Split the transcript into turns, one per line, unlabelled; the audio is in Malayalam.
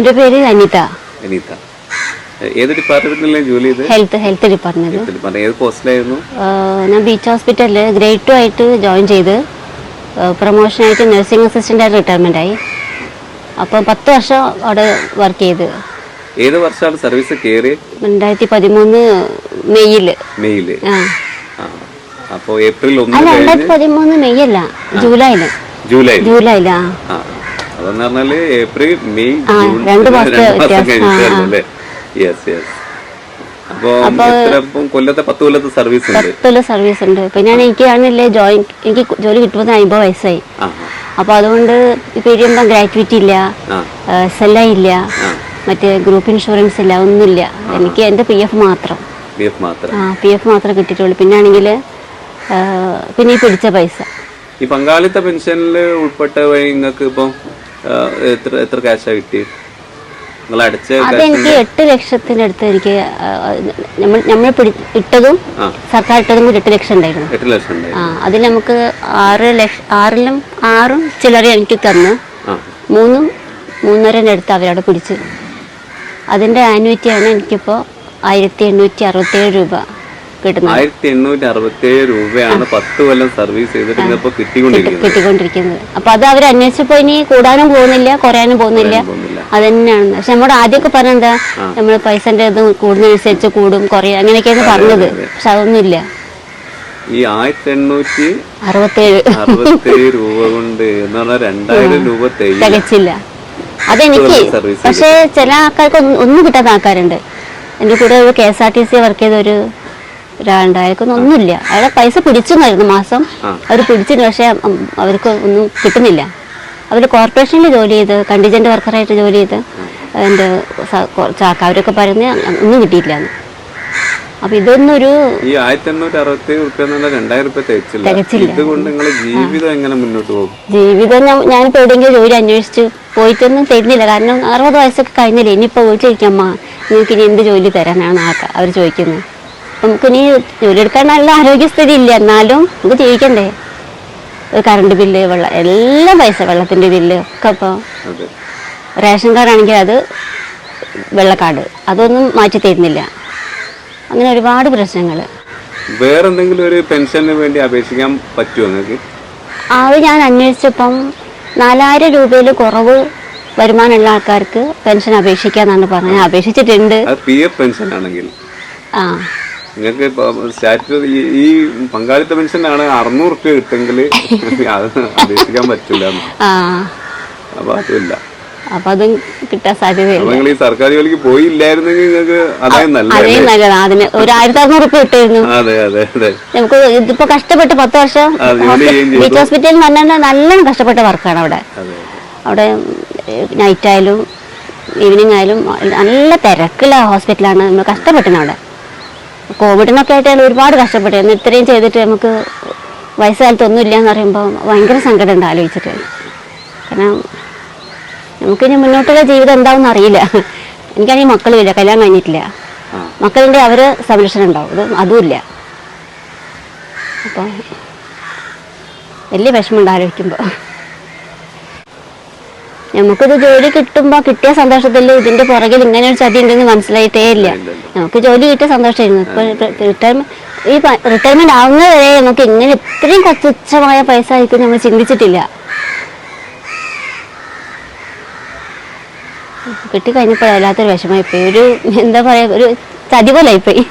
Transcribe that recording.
എന്റെ പേര് അനിത.
അനിത. ഏത് ഡിപ്പാർട്ട്മെന്റിലാണ് ജോലി ചെയ്തത്?
ഹെൽത്ത് ഹെൽത്ത് ഡിപ്പാർട്ട്മെന്റ്
ഏത് പോസ്റ്റിലായിരുന്നു?
ഞാൻ ബീച്ച് ഹോസ്പിറ്റലിൽ ഗ്രേഡ് ടു ആയിട്ട് ജോയിൻ ചെയ്ത് പ്രൊമോഷൻ ആയിട്ട് നഴ്സിംഗ് അസിസ്റ്റന്റ് ആയിട്ട് റിട്ടയർമെന്റ് ആയി. അപ്പം പത്ത് വർഷം അവിടെ വർക്ക് ചെയ്ത്.
ഏത് വർഷമാണ് സർവീസ് കയറി
രണ്ടായിരത്തി പതിമൂന്ന് മെയ്യിൽ
മെയ്യിൽ.
ആ.
അപ്പോൾ ഏപ്രിൽ ഒന്ന്
രണ്ടായിരത്തി പതിമൂന്ന് മെയ് അല്ല ജൂലൈയിൽ
ജൂലൈ ജൂലൈയിലാ. അതെന്ന് പറഞ്ഞാൽ ഏപ്രിൽ മെയ് ജൂൺ
രണ്ട്
മാസം. കഴിഞ്ഞിട്ടായിരുന്നു അല്ലേ യെസ് യെസ് കൊല്ലത്തെ പത്ത് കൊല്ലത്തെ സർവീസ് ഉണ്ട്.
സർവീസ് ഉണ്ട്. പിന്നെ എനിക്കാണല്ലേ ജോയിൻ എനിക്ക് ജോലി കിട്ടുമ്പോൾ അമ്പത് വയസ്സായി. അപ്പൊ അതുകൊണ്ട് ഇപ്പൊ ഗ്രാറ്റുവിറ്റി ഇല്ല. എസ് എൽ ഐ ഇല്ല. മറ്റേ ഗ്രൂപ്പ് ഇൻഷുറൻസ് ഇല്ല. ഒന്നുമില്ല. എനിക്ക് എന്റെ പി എഫ് മാത്രം.
മാത്രം.
പി എഫ് മാത്രമേ കിട്ടിയിട്ടുള്ളൂ. പിന്നെ ആണെങ്കിൽ പിന്നെ ഈ പിടിച്ച പൈസ.
ഈ പങ്കാളിത്ത പെൻഷനിൽ ഉൾപ്പെട്ട വഴി നിങ്ങൾക്ക് ഇപ്പം എത്ര എത്ര ക്യാഷാ കിട്ടി നിങ്ങൾ അടച്ച
അതെനിക്ക് എട്ട് ലക്ഷത്തിനടുത്ത് എനിക്ക് നമ്മൾ നമ്മൾ ഇട്ടതും സർക്കാർ ഇട്ടതും കൂടി എട്ട് ലക്ഷം ഉണ്ടായിരുന്നു.
എട്ട് ലക്ഷം
ആ അതിൽ നമുക്ക് ആറ് ലക്ഷം ആറിലും ആറും ചിലരെ എനിക്ക് തന്നു. മൂന്നും മൂന്നരനടുത്ത് അവരവിടെ പിടിച്ച്. അതിന്റെ ആനുവിറ്റിയാണ് എനിക്കിപ്പോൾ ആയിരത്തി എണ്ണൂറ്റി അറുപത്തേഴ് രൂപ. കിട്ടുന്നത്?
ആയിരത്തി എണ്ണൂറ്റി അറുപത്തി ഏഴ് രൂപയാണ് പത്ത് കൊല്ലം സർവീസ് ചെയ്തിട്ട് ഇന്നിപ്പോ കിട്ടിക്കൊണ്ടിരിക്കുന്നത്
കിട്ടിക്കൊണ്ടിരിക്കുന്നത് അപ്പോൾ അത് അവർ അന്വേഷിച്ചപ്പോ ഇനി കൂടാനും പോകുന്നില്ല കുറയാനും പോകുന്നില്ല. അത് തന്നെയാണ് പക്ഷെ നമ്മുടെ ആദ്യമൊക്കെ പറഞ്ഞെന്താ നമ്മൾ പൈസന്റെ ഇത് കൂടുന്നതനുസരിച്ച് കൂടും കുറയും അങ്ങനെയൊക്കെയാണ് പറഞ്ഞത്. പക്ഷെ അതൊന്നുമില്ല.
ഈ ആയിരത്തി എണ്ണൂറ്റി
അറുപത്തേഴ്
രൂപ കൊണ്ട് എന്ന് പറഞ്ഞാൽ രണ്ടായിരം രൂപ
തികച്ചില്ല. അതെനിക്ക് പക്ഷേ ചില ആൾക്കാർക്ക് ഒന്നും- ഒന്നും കിട്ടാത്ത ആൾക്കാരുണ്ട്. എന്റെ കൂടെ ഒരു K S R T C work ചെയ്ത ഒരു ഒരാളുണ്ട് ഒന്നുമില്ല. അയാളെ പൈസ പിടിച്ചെന്നായിരുന്നു മാസം. അവർ പിടിച്ചില്ല. പക്ഷേ അവർക്ക് ഒന്നും കിട്ടുന്നില്ല. അവർ കോർപ്പറേഷനിൽ ജോലി ചെയ്ത് കണ്ടിജന്റ് വർക്കറായിട്ട് ജോലി ചെയ്ത് എന്റെ ചാക്ക അവരൊക്കെ പറഞ്ഞ് ഒന്നും കിട്ടിയില്ല അപ്പൊ ഇതൊന്നൊരു ഒരു
ഈ ആയിരത്തി എണ്ണൂറ്റി അറുപത്തി ജീവിതം
ഇപ്പൊ എവിടെയെങ്കിലും ജോലി അന്വേഷിച്ച് പോയിട്ടൊന്നും തരുന്നില്ല. കാരണം അറുപത് വയസ്സൊക്കെ കഴിഞ്ഞില്ലേ? ഇനിയിപ്പോൾ അമ്മ നിങ്ങൾക്ക് ഇനി എന്ത് ജോലി തരാനാണ് അവർ ചോദിക്കുന്നത് നമുക്ക് ഇനി ജോലി എടുക്കാൻ നല്ല ആരോഗ്യസ്ഥിതി ഇല്ല എന്നാലും നമുക്ക് ജീവിക്കണ്ടേ. ഒരു കറണ്ട് ബില്ല് വെള്ളം എല്ലാ പൈസ വെള്ളത്തിന്റെ ബില്ല് ഒക്കെ ഇപ്പോൾ റേഷൻ കാർഡാണെങ്കിൽ അത് വെള്ളക്കാട് അതൊന്നും മാറ്റി തരുന്നില്ല. അങ്ങനെ ഒരുപാട് പ്രശ്നങ്ങൾ.
വേറെന്തെങ്കിലും ഒരു പെൻഷന് വേണ്ടി അപേക്ഷിക്കാൻ പറ്റുമോ നിങ്ങൾക്ക്?
അത് ഞാൻ അന്വേഷിച്ചപ്പം നാലായിരം രൂപയിൽ കുറവ് വരുമാനമുള്ള ആൾക്കാർക്ക് പെൻഷൻ അപേക്ഷിക്കാന്നാണ് പറഞ്ഞത്. ഞാൻ അപേക്ഷിച്ചിട്ടുണ്ട്.
പി എഫ് പെൻഷൻ ആണെങ്കിൽ.
ആ.
നിങ്ങൾക്ക് സ്റ്റാറ്റസ് ഈ പങ്കാളിത്ത പെൻഷനാണ് അറുന്നൂറ് റുപ്യ കിട്ടെങ്കിൽ അത് അപേക്ഷിക്കാൻ പറ്റില്ല അപ്പൊ അതുമില്ല.
അപ്പൊ അതും കിട്ടാൻ സാധ്യതയില്ല.
ഈ സർക്കാർ ജോലിക്ക് പോയില്ലായിരുന്നെങ്കിൽ നിങ്ങൾക്ക് അതായത്
അതേ
നല്ലത്.
അതിന് ഒരു ആയിരത്തി അറുന്നൂറ് റുപ്യ കിട്ടായിരുന്നു.
അതെ അതെ അതെ.
നമുക്ക് ഇതിപ്പോ കഷ്ടപ്പെട്ട് പത്ത് വർഷം. ബീച്ച് ഹോസ്പിറ്റലിൽ തന്നെ നല്ല കഷ്ടപ്പെട്ട വർക്കാണ് അവിടെ. അവിടെ നൈറ്റ് ആയാലും ഈവനിങ് ആയാലും നല്ല തിരക്കുള്ള ഹോസ്പിറ്റലാണ് നമ്മൾ കഷ്ടപ്പെട്ടിന് അവിടെ. കോവിഡിനൊക്കെ ആയിട്ട് ഒരുപാട് കഷ്ടപ്പെട്ടിരുന്നു ഇത്രയും ചെയ്തിട്ട് നമുക്ക് വയസ്സുകാലത്ത് ഒന്നുമില്ല എന്ന് പറയുമ്പോൾ ഭയങ്കര സങ്കടം ഉണ്ട് ആലോചിച്ചിട്ട്. കാരണം നമുക്കിനി മുന്നോട്ടുള്ള ജീവിതം എന്താവും അറിയില്ല. എനിക്കാണെങ്കിൽ മക്കളുമില്ല കല്യാണം കഴിഞ്ഞിട്ടില്ല. മക്കളുടെ അവർ സംരക്ഷണം ഉണ്ടാവും. ഇത് അതുമില്ല. അപ്പോൾ വലിയ വിഷമമുണ്ട് ആലോചിക്കുമ്പോൾ നമുക്കിത് ജോലി കിട്ടുമ്പോൾ കിട്ടിയ സന്തോഷത്തിൽ ഇതിന്റെ പുറകിൽ ഇങ്ങനെ ഒരു ചതി ഉണ്ടെന്ന് മനസ്സിലായിട്ടേ ഇല്ല. നമുക്ക് ജോലി കിട്ടിയ സന്തോഷമായിരുന്നു. ഇപ്പൊ റിട്ടയർമെന്റ് ഈ റിട്ടയർമെന്റ് ആവുന്നവരെ നമുക്ക് ഇങ്ങനെ ഇത്രയും തുച്ഛമായ പൈസ ആയിരിക്കും നമ്മൾ ചിന്തിച്ചിട്ടില്ല. കിട്ടിക്കഴിഞ്ഞപ്പോൾ വല്ലാത്തൊരു വിഷമമായിപ്പോയി ഒരു എന്താ പറയാ ഒരു ചതി പോലെ ആയിപ്പോയി